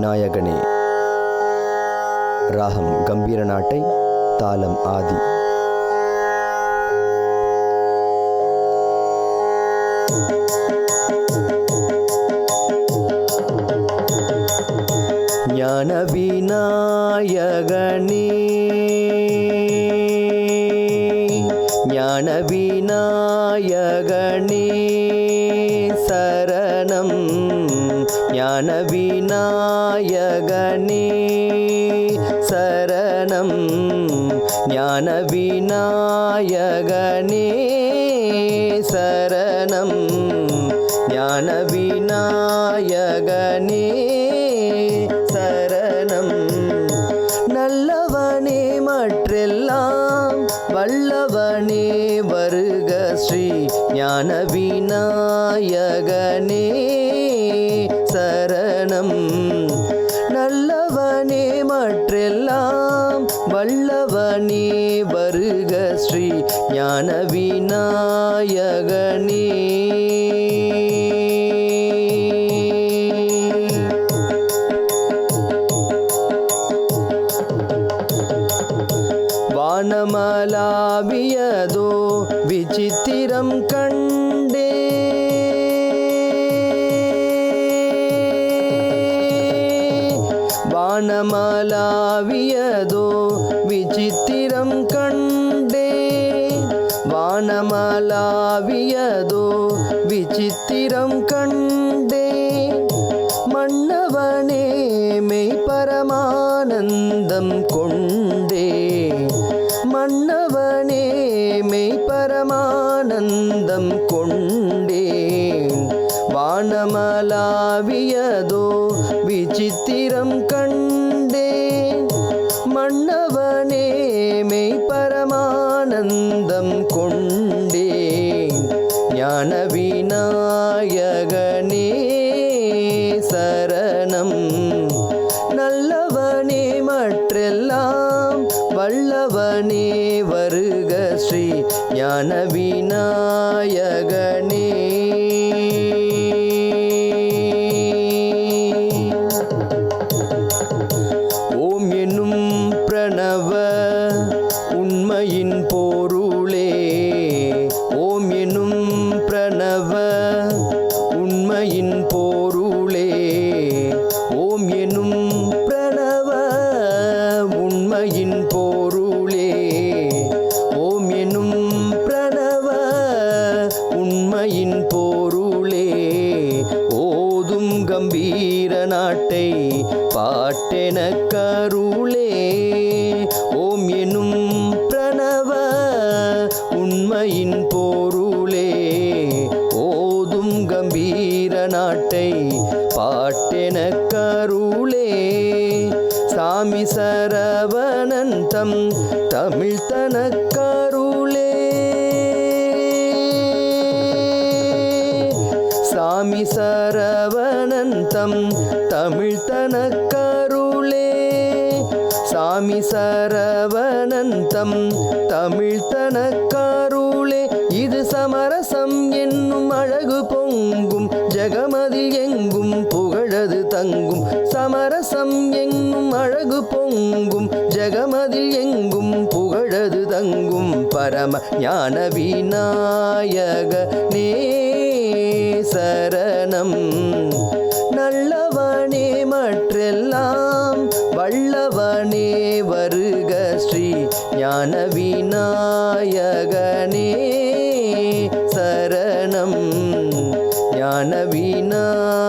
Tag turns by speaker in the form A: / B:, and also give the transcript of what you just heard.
A: விநாயகனே. ராகம் கம்பீர நாட்டை தாளம் ஆதி. ஞான விநாயகனே. ஞான விநாயகனே சரணம் ஞான விநாயகனே சரணம் ஞான விநாயகனே சரணம் ஞான விநாயகனே ஸ்ரீ ஞான விநாயகனே சரணம். நல்லவனே மற்றெல்லாம் வல்லவனே வருக ஸ்ரீ ஞான விநாயகனே வானமலாவியதோ விசித்திரம் கண்டே. வானமலாவியதோ விசித்திரம் கண்டே. வானமலாவியதோ விசித்திரம் கண்டே. மன்னவனே மெய் பரமானந்தம் கொண்டே வானமலாவியதோ விசித்திரம் கண்டே மன்னவனே மெய் பரமானந்தம் கொண்டே ஞான விநாயகனே சரணம். நல்லவனே மற்றெல்லாம் வல்லவனே வருக ஸ்ரீ ஞான விநாயகனே பாட்டை பாட்டென கருளே. ஓம் எனும் பிரணவ உண்மையின் பொருளே. ஓதும் கம்பீர நாட்டை பாட்டென கருளே. சாமி சரவணன் தம் தமிழ் தனக்கருளே சாமி சர தமிழ் தனக்கருளே. சாமி சரவணன் தம் தமிழ் தனக்கருளே. இது சமரசம் என்னும் அழகு பொங்கும் ஜெகமதில் எங்கும் புகழது தங்கும். சமரசம் எங்கும் அழகு பொங்கும் ஜெகமதில் எங்கும் புகழது தங்கும். பரம ஞான விநாயக நே சரணம். ஞான விநாயகனே சரணம். ஞான விநாயகனே.